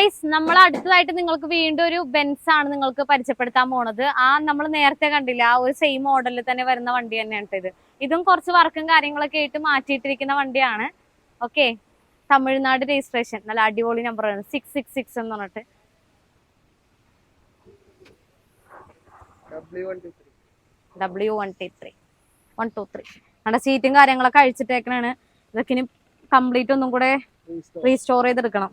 Guys നമ്മൾ അടുത്തതായിട്ട് നിങ്ങൾക്ക് വീണ്ടും ഒരു ബെൻസ് ആണ് നിങ്ങൾക്ക് പരിചയപ്പെടുത്താൻ പോണത്. ആ നമ്മൾ നേരത്തെ കണ്ടില്ല ആ ഒരു സെയിം മോഡലിൽ തന്നെ വരുന്ന വണ്ടി തന്നെയാണ് ഇത്. ഇതും കുറച്ച് വർക്കും കാര്യങ്ങളൊക്കെ ആയിട്ട് മാറ്റിയിട്ടിരിക്കുന്ന വണ്ടിയാണ്. ഓക്കെ തമിഴ്നാട് രജിസ്ട്രേഷൻ നല്ല അടിപൊളി നമ്പർ ആണ്. സിക്സ് സിക്സ് സിക്സ് എന്ന് പറഞ്ഞിട്ട്. W one T three one two three നമ്മുടെ സീറ്റും കാര്യങ്ങളൊക്കെ അഴിച്ചിട്ടേക്കണാണ്. ഇതൊക്കെ ഇനി കംപ്ലീറ്റ് ഒന്നും കൂടെ റീസ്റ്റോർ ചെയ്തെടുക്കണം.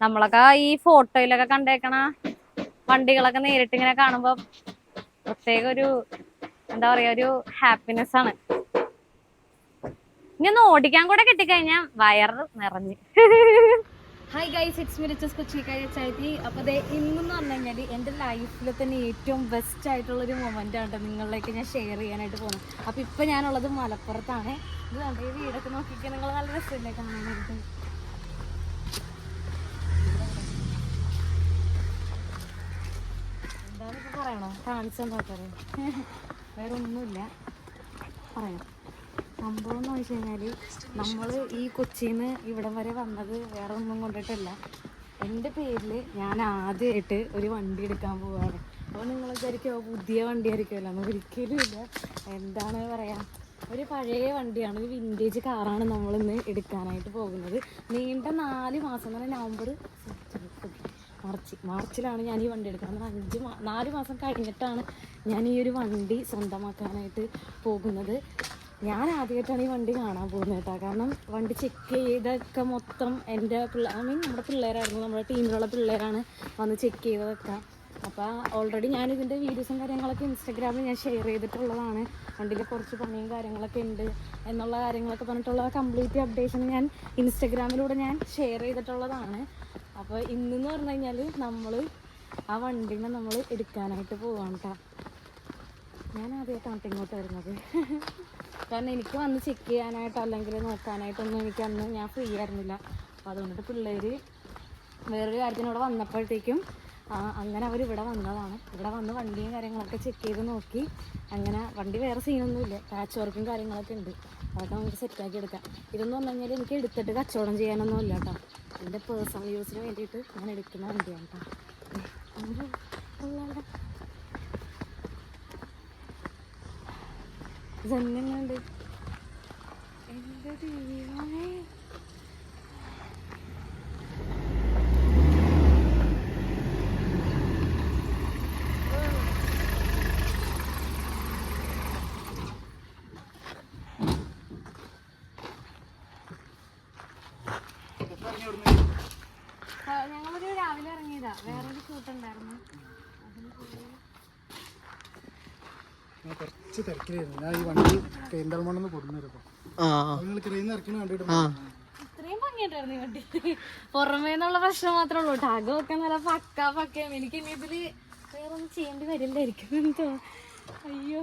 നമ്മളൊക്കെ ഈ ഫോട്ടോയിലൊക്കെ കണ്ടേക്കണ വണ്ടികളൊക്കെ നേരിട്ട് ഇങ്ങനെ കാണുമ്പോ പ്രത്യേക ഒരു എന്താ പറയാ ഒരു ഹാപ്പിനെസ് ആണ്. ഇനി ഒന്ന് ഓടിക്കാൻ കൂടെ കിട്ടിക്കഴിഞ്ഞാ വയറ് നിറഞ്ഞ്. ഹായ് ഗൈസ് ഇറ്റ്സ് മിരിച്ചസ് കൊച്ചിക്കായ ചായത്തി അപ്പോൾ അതെ ഇന്നെന്ന് പറഞ്ഞു കഴിഞ്ഞാൽ എന്റെ ലൈഫിൽ തന്നെ ഏറ്റവും ബെസ്റ്റ് ആയിട്ടുള്ളൊരു മൊമെന്റ് ആണ് നിങ്ങളിലേക്ക് ഞാൻ ഷെയർ ചെയ്യാനായിട്ട് പോകുന്നത്. അപ്പോൾ ഇപ്പോൾ ഞാനുള്ളത് മലപ്പുറത്താണ്. ഇത് കണ്ടോ ഈ വീടൊക്കെ നോക്കിക്കാൻ നിങ്ങൾ നല്ല രസമില്ലേ കാണാനായിട്ട്? എന്താണ് ഇപ്പോൾ പറയണോ കാണിച്ചെന്താ പറയാം വേറെ ഒന്നുമില്ല പറയാം. സംഭവം എന്ന് വെച്ച് കഴിഞ്ഞാൽ നമ്മൾ ഈ കൊച്ചിയിൽ നിന്ന് ഇവിടം വരെ വന്നത് വേറെ ഒന്നും കൊണ്ടിട്ടല്ല. എന്റെ പേരിൽ ഞാൻ ആദ്യമായിട്ട് ഒരു വണ്ടി എടുക്കാൻ പോവാണ്. അപ്പോൾ നിങ്ങൾ വിചാരിക്കുമോ പുതിയ വണ്ടി ആയിരിക്കുമല്ലോ എന്ന് ഒരിക്കലും ഇല്ല. എന്താണ് പറയാ ഒരു പഴയ വണ്ടിയാണ് ഒരു വിന്റേജ് കാറാണ് നമ്മളിന്ന് എടുക്കാനായിട്ട് പോകുന്നത്. നീണ്ട നാല് മാസം പറഞ്ഞാൽ നവംബർ മാർച്ച് മാർച്ചിലാണ് ഞാൻ ഈ വണ്ടി എടുക്കുന്നത്. അഞ്ച് നാല് മാസം കഴിഞ്ഞിട്ടാണ് ഞാൻ ഈ ഒരു വണ്ടി സ്വന്തമാക്കാനായിട്ട് പോകുന്നത്. ഞാൻ ആദ്യമായിട്ടാണ് ഈ വണ്ടി കാണാൻ പോകുന്നത് കേട്ടോ. കാരണം വണ്ടി ചെക്ക് ചെയ്തൊക്കെ മൊത്തം എന്റെ പിള്ളേർ ഐ മീൻ നമ്മുടെ പിള്ളേരായിരുന്നു നമ്മുടെ ടീമിലുള്ള പിള്ളേരാണ് വന്ന് ചെക്ക് ചെയ്തതൊക്കെ. അപ്പോൾ ഓൾറെഡി ഞാൻ ഇതിന്റെ വീഡിയോസും കാര്യങ്ങളൊക്കെ ഇൻസ്റ്റാഗ്രാമിൽ ഞാൻ ഷെയർ ചെയ്തിട്ടുള്ളതാണ്. വണ്ടിയിൽ കുറച്ച് പണിയും കാര്യങ്ങളൊക്കെ ഉണ്ട് എന്നുള്ള കാര്യങ്ങളൊക്കെ പറഞ്ഞിട്ടുള്ള കംപ്ലീറ്റ് അപ്ഡേഷൻ ഞാൻ ഇൻസ്റ്റാഗ്രാമിലൂടെ ഞാൻ ഷെയർ ചെയ്തിട്ടുള്ളതാണ്. അപ്പോൾ ഇന്നെന്ന് പറഞ്ഞു കഴിഞ്ഞാൽ നമ്മൾ ആ വണ്ടീനെ നമ്മൾ എടുക്കാനായിട്ട് പോവാണ് കേട്ടോ. ഞാൻ ആദ്യമായിട്ടാണ് ഇങ്ങോട്ട് വരുന്നത്. കാരണം എനിക്ക് വന്ന് ചെക്ക് ചെയ്യാനായിട്ട് അല്ലെങ്കിൽ നോക്കാനായിട്ടൊന്നും എനിക്ക് അന്ന് ഞാൻ ഫ്രീ ആയിരുന്നില്ല. അപ്പോൾ അതുകൊണ്ടിട്ട് പിള്ളേർ വേറൊരു കാര്യത്തിനോട് വന്നപ്പോഴത്തേക്കും അങ്ങനെ അവർ ഇവിടെ വന്നതാണ്. ഇവിടെ വന്ന് വണ്ടിയും കാര്യങ്ങളൊക്കെ ചെക്ക് ചെയ്ത് നോക്കി. അങ്ങനെ വണ്ടി വേറെ സീനൊന്നുമില്ല പാച്ച് വർക്കും കാര്യങ്ങളൊക്കെ ഉണ്ട്. അതൊക്കെ നമുക്ക് സെറ്റാക്കി എടുക്കാം. ഇതെന്ന് പറഞ്ഞു കഴിഞ്ഞാൽ എനിക്ക് എടുത്തിട്ട് കച്ചവടം ചെയ്യാനൊന്നും ഇല്ല കേട്ടോ. എന്റെ പേഴ്സണൽ യൂസിന് വേണ്ടിയിട്ട് ഞാൻ എടുക്കുന്ന വണ്ടിയാണ് കേട്ടോ. ജനങ്ങളുണ്ട് എന്റെ ദൈവമേ. കുറച്ച് തിരക്കിലായിരുന്നു. ഞാൻ ഈ വണ്ടി പെരിന്തൽമണ്ണെന്ന് കൊടുന്നിരുന്നു നിങ്ങൾ ക്രെയിൻ ഇറക്കണ കണ്ടിട്ട് ഇത്രയും ഭംഗിയുണ്ടായിരുന്നു ഈ വണ്ടി. പുറമേ നിന്നുള്ള പ്രശ്നം മാത്രമേ ഉള്ളൂ. ഒക്കെ നല്ല പക്ക പക്കയും എനിക്ക് ഇനി ഇതിൽ വേറെ ഒന്നും ചെയ്യേണ്ടി വരില്ലായിരിക്കും എന്തോ അയ്യോ.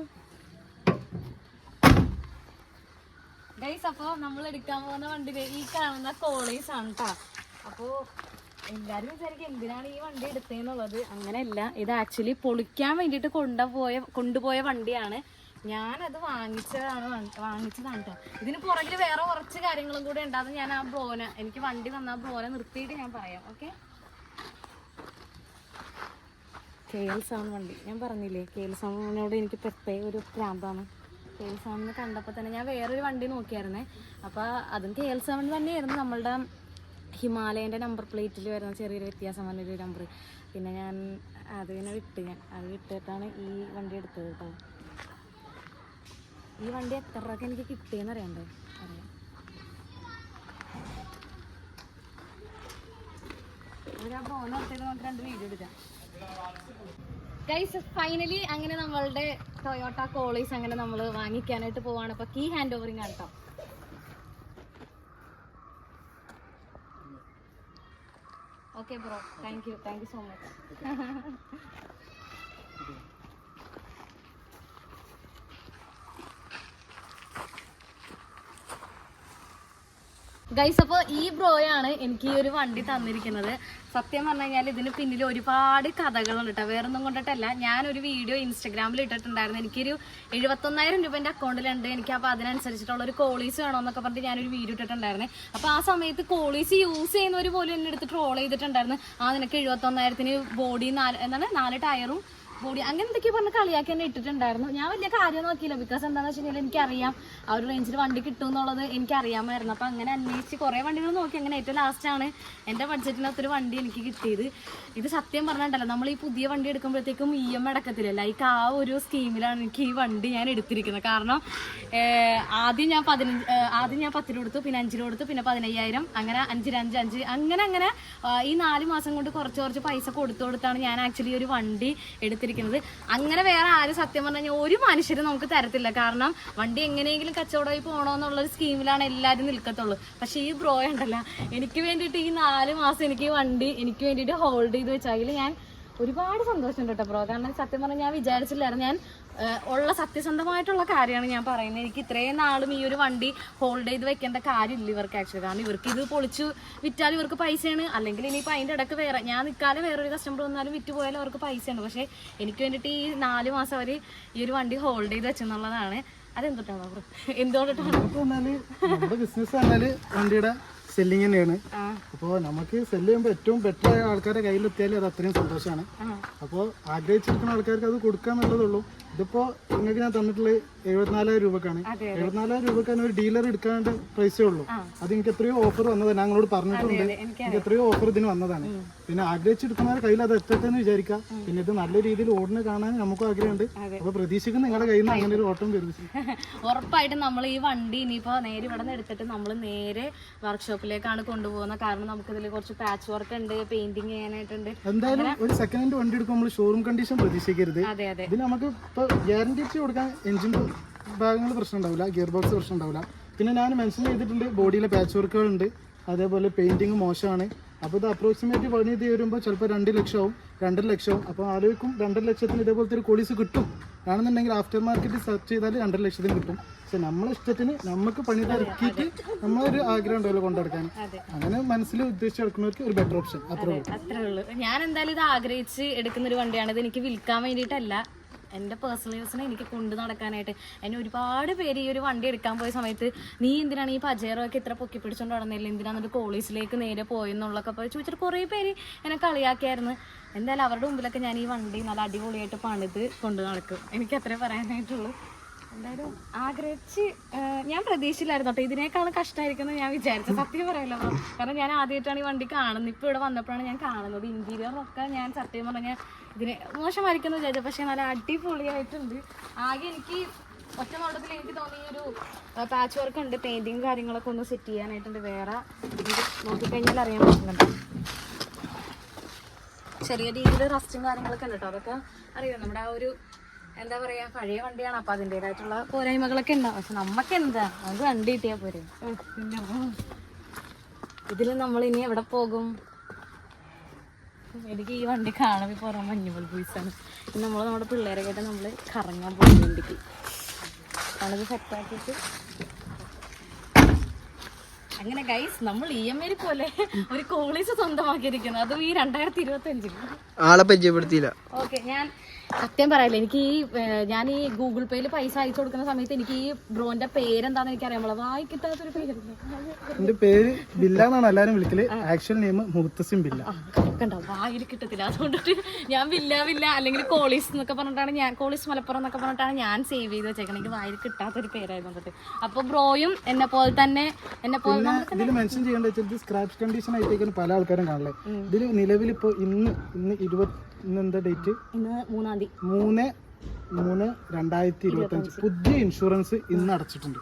ഗൈസ് അപ്പോൾ നമ്മൾ എടുക്കാൻ പോകുന്ന വണ്ടി ഈ കാണുന്ന കോളേജ് ആണ് കേട്ടോ അപ്പോൾ എല്ലാവരും വിചാരിക്കും എന്തിനാണ് ഈ വണ്ടി എടുത്തേന്നുള്ളത് അങ്ങനെയല്ല ഇത് ആക്ച്വലി പൊളിക്കാൻ വേണ്ടിയിട്ട് കൊണ്ടുപോയ കൊണ്ടുപോയ വണ്ടിയാണ്. ഞാനത് വാങ്ങിച്ചതാണ് വാങ്ങിച്ചതാണ് കേട്ടോ ഇതിന് പുറകിൽ വേറെ കുറച്ച് കാര്യങ്ങളും കൂടെ ഉണ്ടാകും ഞാൻ ആ ബ്രോന എനിക്ക് വണ്ടി വന്ന ആ ബ്രോനെ നിർത്തിയിട്ട് ഞാൻ പറയാം ഓക്കെ കെ എൽ വണ്ടി. ഞാൻ പറഞ്ഞില്ലേ കെ എൽ എനിക്ക് പ്രത്യേക ഒരു പ്രാന്താണ്. കെ എൽ കണ്ടപ്പോൾ തന്നെ ഞാൻ വേറൊരു വണ്ടി നോക്കിയായിരുന്നേ. അപ്പോൾ അതും കെ എൽ തന്നെയായിരുന്നു നമ്മളുടെ ഹിമാലയന്റെ നമ്പർ പ്ലേറ്റിൽ വരുന്ന ചെറിയൊരു വ്യത്യാസം വന്നൊരു നമ്പർ പിന്നെ ഞാൻ അത് പിന്നെ വിട്ട് ഞാൻ അത് വിട്ടിട്ടാണ് ഈ വണ്ടി എടുത്തത് കേട്ടോ ഈ വണ്ടി എത്ര രൂപയ്ക്ക് എനിക്ക് കിട്ടിയെന്ന് അറിയണ്ടേ? ഫൈനലി അങ്ങനെ നമ്മളുടെ ടൊയോട്ട കോളേജ് അങ്ങനെ നമ്മൾ വാങ്ങിക്കാനായിട്ട് പോവാണ്. അപ്പൊ കീ ഹാൻഡ് ഓവറിങ് ആണ് കേട്ടോ okay bro thank you thank you so much Guys അപ്പോൾ ഈ ബ്രോയാണ് എനിക്ക് ഈ ഒരു വണ്ടി തന്നിരിക്കുന്നത്. സത്യം പറഞ്ഞു കഴിഞ്ഞാൽ ഇതിന് പിന്നിൽ ഒരുപാട് കഥകളുണ്ട് കേട്ടോ വേറൊന്നും കൊണ്ടിട്ടല്ല. ഞാനൊരു വീഡിയോ ഇൻസ്റ്റഗ്രാമിൽ ഇട്ടിട്ടുണ്ടായിരുന്നു. എനിക്കൊരു എഴുപത്തൊന്നായിരം രൂപ എന്റെ അക്കൗണ്ടിലുണ്ട്. എനിക്ക് അപ്പോൾ അതിനനുസരിച്ചിട്ടുള്ള ഒരു കോളീസ് വേണമെന്നൊക്കെ പറഞ്ഞിട്ട് ഞാനൊരു വീഡിയോ ഇട്ടിട്ടുണ്ടായിരുന്നു. അപ്പോൾ ആ സമയത്ത് കോളീസ് യൂസ് ചെയ്യുന്നവർ പോലും എന്നെ എടുത്ത് ട്രോൾ ചെയ്തിട്ടുണ്ടായിരുന്നു. ആ നിനക്ക് എഴുപത്തൊന്നായിരത്തിന് ബോഡി നാല് എന്താണ്? നാല് ടയറും ബോഡി അങ്ങനെ എന്തൊക്കെയോ പറഞ്ഞ് കളിയാക്കി തന്നെ ഇട്ടിട്ടുണ്ടായിരുന്നു. ഞാൻ വലിയ കാര്യം നോക്കിയില്ല. ബിക്കോസ് എന്താണെന്ന് വെച്ച് കഴിഞ്ഞാൽ എനിക്കറിയാം. ആ ഒരു റേഞ്ചിൽ വണ്ടി കിട്ടും എന്നുള്ളത് എനിക്കറിയാമായിരുന്നു. അപ്പം അങ്ങനെ അന്വേഷിച്ച് കുറേ വണ്ടികൾ നോക്കി. അങ്ങനെ ഏറ്റവും ലാസ്റ്റാണ് എന്റെ ബഡ്ജറ്റിനകത്തൊരു വണ്ടി എനിക്ക് കിട്ടിയത്. ഇത് സത്യം പറഞ്ഞിട്ടല്ല നമ്മൾ ഈ പുതിയ വണ്ടി എടുക്കുമ്പോഴത്തേക്കും ഇ എം അടക്കത്തില്ല? ലൈക്ക് ആ ഒരു സ്കീമിലാണ് എനിക്ക് ഈ വണ്ടി ഞാൻ എടുത്തിരിക്കുന്നത്. കാരണം ആദ്യം ഞാൻ പതിനഞ്ച് ആദ്യം ഞാൻ പത്തിന് കൊടുത്തു പിന്നെ അഞ്ചിന് കൊടുത്തു പിന്നെ പതിനയ്യായിരം. അങ്ങനെ അഞ്ചിന് അഞ്ച് അഞ്ച് അങ്ങനെ അങ്ങനെ ഈ നാല് മാസം കൊണ്ട് കുറച്ച് കുറച്ച് പൈസ കൊടുത്തു കൊടുത്താണ് ഞാൻ ആക്ച്വലി ഒരു വണ്ടി എടുത്തിരിക്കുന്നത്. അങ്ങനെ വേറെ ആരും സത്യം പറഞ്ഞു ഒരു മനുഷ്യരും നമുക്ക് തരത്തില്ല. കാരണം വണ്ടി എങ്ങനെയെങ്കിലും കച്ചവടമായി പോകണമെന്നുള്ള ഒരു സ്കീമിലാണ് എല്ലാവരും നിൽക്കത്തുള്ളൂ. പക്ഷെ ഈ ബ്രോ ഉണ്ടല്ല എനിക്ക് വേണ്ടിയിട്ട് ഈ നാല് മാസം എനിക്ക് വണ്ടി എനിക്ക് വേണ്ടിയിട്ട് ഹോൾഡ് ചെയ്ത് വെച്ചാൽ ഞാൻ ഒരുപാട് സന്തോഷമുണ്ട് കേട്ടോ ബ്രോ കാരണം സത്യം പറഞ്ഞാൽ ഞാൻ വിചാരിച്ചില്ലായിരുന്നു. ഞാൻ ഉള്ള സത്യസന്ധമായിട്ടുള്ള കാര്യമാണ് ഞാൻ പറയുന്നത്. എനിക്ക് ഇത്രയും നാളും ഈ ഒരു വണ്ടി ഹോൾഡ് ചെയ്ത് വെക്കേണ്ട കാര്യമില്ല ഇവർക്ക് ആക്ച്വലി കാരണം ഇവർക്ക് ഇത് പൊളിച്ച് വിറ്റാൽ ഇവർക്ക് പൈസയാണ്. അല്ലെങ്കിൽ ഇനിയിപ്പോൾ അതിന്റെ ഇടയ്ക്ക് വേറെ ഞാൻ നിൽക്കാതെ വേറൊരു കസ്റ്റമർ വന്നാലും വിറ്റ് പോയാലും അവർക്ക് പൈസയാണ്. പക്ഷേ എനിക്ക് വേണ്ടിയിട്ട് ഈ നാല് മാസം അവർ ഈ ഒരു വണ്ടി ഹോൾഡ് ചെയ്ത് വെച്ചെന്നുള്ളതാണ്. അതെന്തുട്ടാണ് ബ്രോ എന്തുകൊണ്ടിട്ടാണ്? ബിസിനസ് വണ്ടിയുടെ സെല്ലിങ് തന്നെയാണ്. അപ്പോൾ നമുക്ക് സെല്ല് ചെയ്യുമ്പോൾ ഏറ്റവും ബെറ്റർ ആയ ആൾക്കാരുടെ കയ്യിലെത്തിയാലും അത് അത്രയും സന്തോഷമാണ്. അപ്പോൾ ആഗ്രഹിച്ചിരിക്കുന്ന ആൾക്കാർക്ക് അത് കൊടുക്കാന്നുള്ളതുള്ളൂ ഇതിപ്പോൾ നിങ്ങൾക്ക് ഞാൻ തന്നിട്ടുള്ള എഴുപത്തിനാലായിരം രൂപക്കാണ്. എഴുപത്തിനാലായിരം രൂപക്കാണ് ഒരു ഡീലർ എടുക്കാണ്ട് പൈസ ഉള്ളൂ. അത് എനിക്ക് എത്രയോ ഓഫർ വന്നതാണ് ഞാൻ നിങ്ങളോട് പറഞ്ഞിട്ടുണ്ട്. എനിക്ക് എത്രയോ ഓഫർ ഇതിന് വന്നതാണ്. പിന്നെ ആഗ്രഹിച്ചെടുക്കുന്നവരുടെ കയ്യിൽ അത് എത്തട്ടെ എന്ന് വിചാരിക്കാം പിന്നെ ഇത് നല്ല രീതിയിൽ ഓടുന്ന കാണാൻ നമുക്കും ആഗ്രഹമുണ്ട്. അപ്പൊ പ്രതീക്ഷിക്കുന്ന നിങ്ങളുടെ കയ്യിൽ നിന്ന് അങ്ങനെ ഒരു ഓട്ടം വരുന്നു ഉറപ്പായിട്ടും നമ്മൾ ഈ വണ്ടി ഇനിയിപ്പോൾ നേരെ ഇവിടെ നിന്ന് എടുത്തിട്ട് നമ്മൾ നേരെ വർക്ക്ഷോപ്പിലേക്കാണ് കൊണ്ടുപോകുന്നത്. കാരണം നമുക്ക് ഇതിൽ കുറച്ച് പാച്ച് വർക്ക് ഉണ്ട് പെയിന്റിങ് ചെയ്യാനായിട്ടുണ്ട്. എന്തായാലും ഒരു സെക്കൻഡ് ഹാൻഡ് വണ്ടി എടുക്കുമ്പോൾ നമ്മൾ ഷോറൂം കണ്ടീഷൻ പ്രതീക്ഷിക്കരുത്. അതെ അതെ. ഇത് നമുക്ക് ഇപ്പോൾ ഗ്യാരണ്ടി വെച്ച് കൊടുക്കാൻ എഞ്ചിൻ ഭാഗങ്ങൾ പ്രശ്നം ഉണ്ടാവില്ല ഗിയർ ബോക്സ് പ്രശ്നം ഉണ്ടാവില്ല. പിന്നെ ഞാൻ മെൻഷൻ ചെയ്തിട്ടുണ്ട് ബോഡിയിലെ പാച്ച് വർക്കുകളുണ്ട് അതേപോലെ പെയിന്റിങ് മോശമാണ്. അപ്പോൾ ഇത് അപ്രോക്സിമേറ്റ് പണി ചെയ്ത് വരുമ്പോൾ ചിലപ്പോൾ രണ്ട് ലക്ഷമാവും രണ്ടര ലക്ഷമാവും. അപ്പോൾ ആലോചിക്കും രണ്ടര ലക്ഷത്തിന് ഇതേപോലത്തെ ഒരു കോളീസ് കിട്ടും. ആണെന്നുണ്ടെങ്കിൽ ആഫ്റ്റർ മാർക്കറ്റ് സെർച്ച് ചെയ്താൽ രണ്ടര ലക്ഷത്തിന് കിട്ടും. പക്ഷെ നമ്മളെ ഇഷ്ടത്തിന് നമുക്ക് പണി തിരക്കിയിട്ട് നമ്മളൊരു ആഗ്രഹം ഉണ്ടല്ലോ കൊണ്ടെടുക്കാൻ. അങ്ങനെ മനസ്സിൽ ഉദ്ദേശിച്ച് എടുക്കുന്നവർക്ക് ഒരു ബെറ്റർ ഓപ്ഷൻ അത്രേ ഉള്ളൂ. ഞാൻ എന്തായാലും ഇത് ആഗ്രഹിച്ച് എടുക്കുന്ന ഒരു വണ്ടിയാണ്. ഇത് എനിക്ക് വിൽക്കാൻ വേണ്ടിയിട്ടല്ല. എന്റെ പേഴ്സണൽ യൂസിന് എനിക്ക് കൊണ്ടു നടക്കാനായിട്ട്. എന്നെ ഒരുപാട് പേര് ഈ ഒരു വണ്ടി എടുക്കാൻ പോയ സമയത്ത് നീ എന്തിനാണ് ഈ പജേറോ ഒക്കെ ഇത്ര പൊക്കി പിടിച്ചുകൊണ്ട് നടന്നില്ല എന്തിനാണ് കോളേജിലേക്ക് നേരെ പോയെന്നുള്ളൊക്കെ പോയി ചോദിച്ചിട്ട് കുറേ പേര് എന്നെ കളിയാക്കിയായിരുന്നു. എന്തായാലും അവരുടെ മുമ്പിലൊക്കെ ഞാൻ ഈ വണ്ടി നല്ല അടിപൊളിയായിട്ട് പണിത് കൊണ്ടു നടക്കും. എനിക്ക് അത്രേ പറയാനായിട്ടുള്ളൂ. എന്തായാലും ആഗ്രഹിച്ച് ഞാൻ പ്രതീക്ഷയിലായിരുന്നു കേട്ടോ. ഇതിനേക്കാളും കഷ്ടമായിരിക്കും ഞാൻ വിചാരിച്ചു സത്യം പറയല്ലോ കാരണം ഞാൻ ആദ്യമായിട്ടാണ് ഈ വണ്ടി കാണുന്നത്. ഇപ്പോൾ ഇവിടെ വന്നപ്പോഴാണ് ഞാൻ കാണുന്നത്. ഇന്റീരിയറൊക്കെ ഞാൻ സത്യം പറഞ്ഞാൽ ഇതിനെ മോശമായിരിക്കുന്നു ചേച്ചി പക്ഷെ നല്ല അടിപൊളിയായിട്ടുണ്ട്. ആകെ എനിക്ക് ഒറ്റ നോട്ടത്തിൽ എനിക്ക് തോന്നിയ ഒരു പാച്ച് വർക്ക് ഉണ്ട്. പെയിന്റിങ് കാര്യങ്ങളൊക്കെ ഒന്ന് സെറ്റ് ചെയ്യാനായിട്ടുണ്ട്. വേറെ നോക്കിക്കഴിഞ്ഞാൽ അറിയാൻ പറ്റുന്നുണ്ട് ചെറിയ രീതിയിൽ റസ്റ്റും കാര്യങ്ങളൊക്കെ ഉണ്ട് കേട്ടോ. അതൊക്കെ അറിയാം? നമ്മുടെ ആ ഒരു എന്താ പറയാ പഴയ വണ്ടിയാണ്. അപ്പൊ അതിന്റെതായിട്ടുള്ള പോരായ്മകളൊക്കെ ഉണ്ടാവും പക്ഷെ നമുക്ക് എന്താ? അത് വണ്ടി കിട്ടിയാൽ പോരെ. ഇതിൽ നമ്മൾ ഇനി എവിടെ പോകും? എനിക്ക് ഈ വണ്ടി കാണുമ്പോൾ പുറം മഞ്ഞുപോൽ ബോയ്സാണ് നമ്മൾ നമ്മുടെ പിള്ളേരെ കേട്ട് നമ്മൾ കറങ്ങാൻ പോകും വണ്ടിക്ക്. പണിത് സെറ്റാക്കിയിട്ട് അങ്ങനെ ഗൈസ് നമ്മൾ ഇ എം ഐ പോലെ ഒരു കോളേജ് സ്വന്തമാക്കിയിരിക്കുന്നു. അതും ഈ രണ്ടായിരത്തി ഇരുപത്തി അഞ്ചിൽ ആളെ പരിചയപ്പെടുത്തിയില്ല. ഓക്കെ ഞാൻ സത്യം പറയല്ലേ എനിക്ക് ഈ ഞാൻ ഈ ഗൂഗിൾ പേയിൽ പൈസ അയച്ചു കൊടുക്കുന്ന സമയത്ത് എനിക്ക് ഈ ബ്രോന്റെ പേരെന്താന്ന് എനിക്ക് അറിയാൻ പാടില്ല വായി കിട്ടാത്തൊരു പേര് ബില്ല എന്നാണ് എല്ലാവരും വിളിക്കൽ. ആക്ച്വൽ നെയിം മുഹത്തസിം ബില്ല. കണ്ടോ? വായിൽ കിട്ടത്തില്ല. അതുകൊണ്ടിട്ട് ഞാൻ വില്ല വില്ല അല്ലെങ്കിൽ കോളീസ് എന്നൊക്കെ പറഞ്ഞിട്ടാണ് ഞാൻ കോളീസ് മലപ്പുറം എന്നൊക്കെ പറഞ്ഞിട്ടാണ് ഞാൻ സേവ് ചെയ്ത് വെച്ചേക്കണം. എനിക്ക് വായിൽ കിട്ടാത്തൊരു പേരായിരുന്നു അപ്പൊ ബ്രോയും എന്നെ പോലെ തന്നെ എന്നെ പോലെ ഇതിൽ മെൻഷൻ ചെയ്യേണ്ട വെച്ചാൽ സ്ക്രാച്ച് കണ്ടീഷൻ ആയിട്ടേക്കാണ് പല ആൾക്കാരും കാണല്ലേ ഇതിൽ നിലവിൽ ഇപ്പൊ ഇന്ന് ഇന്ന് എന്താ ഡേറ്റ് ഇന്ന് മൂന്നാം തീയതി. മൂന്ന് മൂന്ന് രണ്ടായിരത്തി ഇരുപത്തഞ്ച്. പുതിയ ഇൻഷുറൻസ് ഇന്ന് അടച്ചിട്ടുണ്ട്.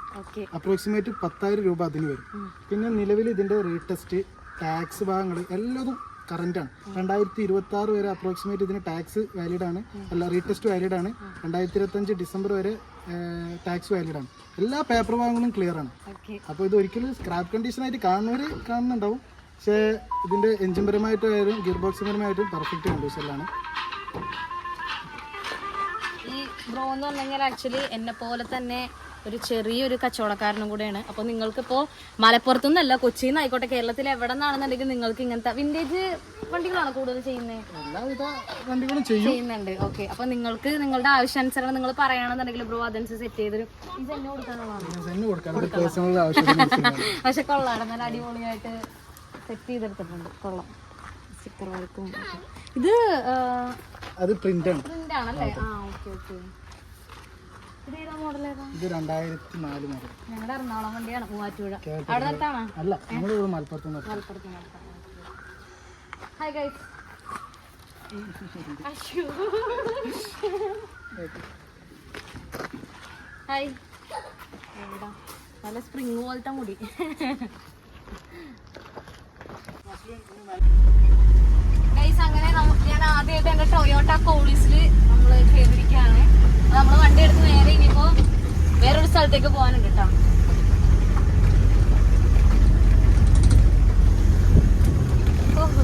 അപ്രോക്സിമേറ്റ് പത്തായിരം രൂപ അതിന് വരും. പിന്നെ നിലവിൽ ഇതിന്റെ റീടെസ്റ്റ് ടാക്സ് ഭാഗങ്ങൾ എല്ലാതും കറന്റ് ആണ്. രണ്ടായിരത്തി ഇരുപത്തി ആറ് വരെ അപ്രോക്സിമേറ്റ് ഇതിന് ടാക്സ് വാലിഡ് ആണ്. അല്ല റീടെസ്റ്റ് വാലിഡ് ആണ്. രണ്ടായിരത്തി ഇരുപത്തഞ്ച് ഡിസംബർ വരെ ടാക്സ് വാലിഡ് ആണ്. എല്ലാ പേപ്പർ ഭാഗങ്ങളും ക്ലിയർ ആണ്. അപ്പൊ അപ്പോൾ ഇത് ഒരിക്കലും സ്ക്രാപ്പ് കണ്ടീഷൻ ആയിട്ട് കാണുന്നവർ കാണുന്നുണ്ടാവും. പക്ഷേ ഇതിന്റെ എഞ്ചിൻ പരമായിട്ടായാലും ഗിയർ ബോക്സ് പരമായിട്ടും പെർഫെക്റ്റ് കണ്ടീഷനിലാണ് ഈ ബ്രോ എന്ന് പറഞ്ഞാൽ ആക്ച്വലി എന്നെ പോലെ തന്നെ ഒരു ചെറിയൊരു കച്ചവടക്കാരനും കൂടെയാണ്. അപ്പോൾ നിങ്ങൾക്കിപ്പോൾ മലപ്പുറത്തു നിന്നല്ല കൊച്ചിയിൽ നിന്ന് ആയിക്കോട്ടെ കേരളത്തിൽ എവിടെ നിന്നാണെന്നുണ്ടെങ്കിൽ നിങ്ങൾക്ക് ഇങ്ങനത്തെ വിന്റേജ് വണ്ടികളാണ് കൂടുതൽ ചെയ്യുന്നത് എല്ലാവിധ വണ്ടികളും ചെയ്യും. ചെയ്യുന്നുണ്ട്. ഓക്കെ അപ്പൊ നിങ്ങൾക്ക് നിങ്ങളുടെ ആവശ്യാനുസരണം നിങ്ങൾ പറയുകയാണെന്നുണ്ടെങ്കിൽ ബ്രോ അതനുസരിച്ച് സെറ്റ് ചെയ്തൊരു ഇത് എന്നെ കൊടുക്കാനുള്ളതാണ് പക്ഷെ കൊള്ളാണ് നല്ല അടിപൊളിയായിട്ട് സെറ്റ് ചെയ്തെടുത്തിട്ടുണ്ട്. കൊള്ളാം. സ്റ്റിക്കർ വർക്കും ഇത് അത് പ്രിന്റ് ആണ്. പ്രിന്റ് ആണല്ലേ? ആ ഓക്കെ ഓക്കെ ഇത് ഏതാ മോഡൽ ഏതാ? ഇത് രണ്ടായിരത്തി നാല് മുതൽ ഞങ്ങളുടെ എറണാകുളം വണ്ടിയാണ് മൂവാറ്റുപുഴ അവിടെ നിന്നാണോ അല്ല നമ്മളിവിടെ മലപ്പുറത്ത് നിന്ന് മലപ്പുറത്ത് ഹായ് ഗൈസ് ഹായ് എവിടാ? നല്ല സ്പ്രിങ് പോലത്തെ മുടി. അങ്ങനെ നമുക്ക് ഞാൻ ആദ്യമായിട്ട് എന്റെ ടൊയോട്ട കോളീസിൽ നമ്മൾ കയറിയിരിക്കുകയാണ് നമ്മൾ വണ്ടി എടുത്ത് നേരെ ഇനിയിപ്പോ വേറൊരു സ്ഥലത്തേക്ക് പോകാനുണ്ട് കേട്ടോ ഓഹോ.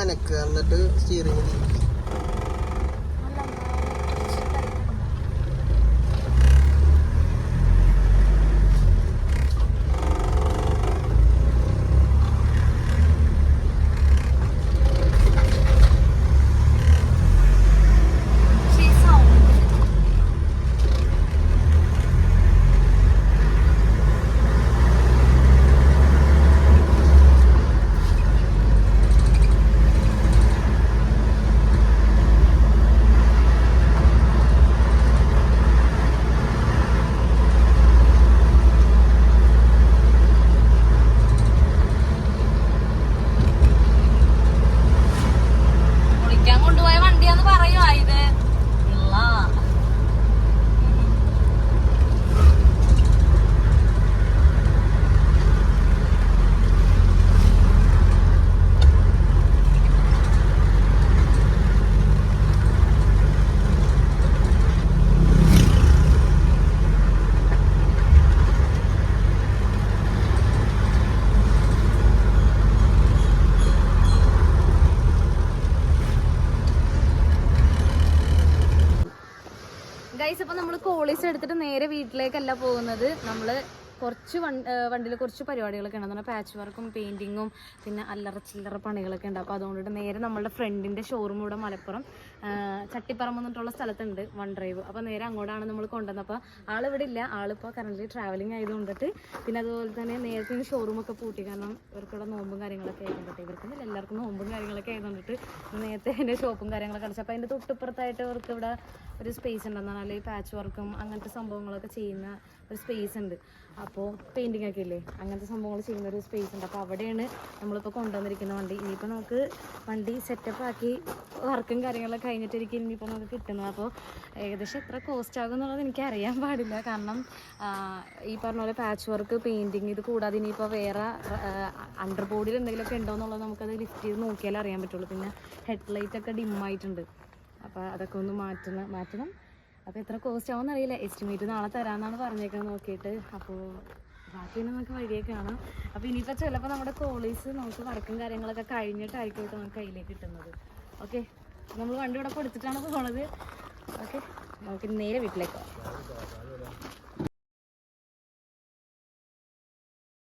അനക്കുക എന്നിട്ട് സ്റ്റിയറിംഗ് പക്ഷേ കോളീസ് എടുത്തിട്ട് നേരെ വീട്ടിലേക്കല്ല പോകുന്നത്. നമ്മൾ കുറച്ച് വണ്ടിയിൽ കുറച്ച് പരിപാടികളൊക്കെ ഉണ്ട് പാച്ച് വർക്കും പെയിന്റിങ്ങും പിന്നെ അല്ലറ ചില്ലറ പണികളൊക്കെ ഉണ്ട്. അപ്പോൾ അതുകൊണ്ടിട്ട് നേരെ നമ്മളുടെ ഫ്രണ്ടിന്റെ ഷോറൂം ഇവിടെ മലപ്പുറം. ചട്ടിപ്പറമ്പ് എന്നിട്ടുള്ള സ്ഥലത്തുണ്ട് വൺ ഡ്രൈവ്. അപ്പോൾ നേരെ അങ്ങോട്ടാണ് നമ്മൾ കൊണ്ടുവന്നത്. അപ്പോൾ ആളിവിടെ ഇല്ല. ആളിപ്പോൾ കറന്റ് ട്രാവലിംഗ് ആയതുകൊണ്ടിട്ട് പിന്നെ അതുപോലെ തന്നെ നേരത്തെ ഷോറൂമൊക്കെ പൂട്ടി. കാരണം ഇവർക്കിവിടെ നോമ്പും കാര്യങ്ങളൊക്കെ ആയതുകൊണ്ടിട്ട് ഇവർക്കൊന്നും എല്ലാവർക്കും നോമ്പും കാര്യങ്ങളൊക്കെ ആയതുകൊണ്ടിട്ട് നേരത്തെ എന്റെ ഷോപ്പും കാര്യങ്ങളൊക്കെ അടച്ചു. അപ്പോൾ അതിന്റെ തൊട്ടിപ്പുറത്തായിട്ട് ഇവർക്ക് ഇവിടെ ഒരു സ്പേസ് ഉണ്ടെന്നാണ് അല്ലെങ്കിൽ പാച്ച് വർക്കും അങ്ങനത്തെ സംഭവങ്ങളൊക്കെ ചെയ്യുന്ന ഒരു സ്പേസ് ഉണ്ട്. അപ്പോൾ പെയിന്റിംഗ് ഒക്കെ ഇല്ലേ? അങ്ങനത്തെ സംഭവങ്ങൾ ചെയ്യുന്ന ഒരു സ്പേസ് ഉണ്ട്. അപ്പോൾ അവിടെയാണ് നമ്മളിപ്പോൾ കൊണ്ടുവന്നിരിക്കുന്ന വണ്ടി. ഇനിയിപ്പോൾ നമുക്ക് വണ്ടി സെറ്റപ്പ് ആക്കി വർക്കും കാര്യങ്ങളൊക്കെ കഴിഞ്ഞിട്ടിരിക്കും ഇനിയിപ്പോൾ നമുക്ക് കിട്ടുന്നത് അപ്പോൾ ഏകദേശം എത്ര കോസ്റ്റ് ആകും എന്നുള്ളത് എനിക്ക് അറിയാൻ പാടില്ല. കാരണം ഈ പറഞ്ഞ പോലെ പാച്ച് വർക്ക് പെയിന്റിങ് ഇത് കൂടാതെ ഇനിയിപ്പോൾ വേറെ അണ്ടർ ബോഡിയിൽ എന്തെങ്കിലുമൊക്കെ ഉണ്ടോ എന്നുള്ളത് നമുക്കത് ലിഫ്റ്റ് ചെയ്ത് നോക്കിയാലേ അറിയാൻ പറ്റുള്ളൂ. പിന്നെ ഹെഡ് ലൈറ്റ് ഒക്കെ ഡിം ആയിട്ടുണ്ട്. അപ്പോൾ അതൊക്കെ ഒന്ന് മാറ്റണം മാറ്റണം. അപ്പോൾ എത്ര കോസ്റ്റ് ആവുമെന്ന് അറിയില്ല. എസ്റ്റിമേറ്റ് നാളെ തരാമെന്നാണ് പറഞ്ഞേക്കുന്നത് നോക്കിയിട്ട്. അപ്പോൾ ബാക്കി നമുക്ക് വഴിയെ കാണാം. അപ്പോൾ ഇനിയിപ്പോൾ ചിലപ്പോൾ നമ്മുടെ കോളേജ് നമുക്ക് വർക്കും കാര്യങ്ങളൊക്കെ കഴിഞ്ഞിട്ടായിരിക്കും നമുക്ക് കയ്യിലേക്ക് കിട്ടുന്നത്. ഓക്കെ നമ്മൾ വണ്ടി ഇവിടെ കൊടുത്തിട്ടാണ് പോണത്. ഓക്കെ നമുക്ക് നേരെ വീട്ടിലേക്ക് പോകാം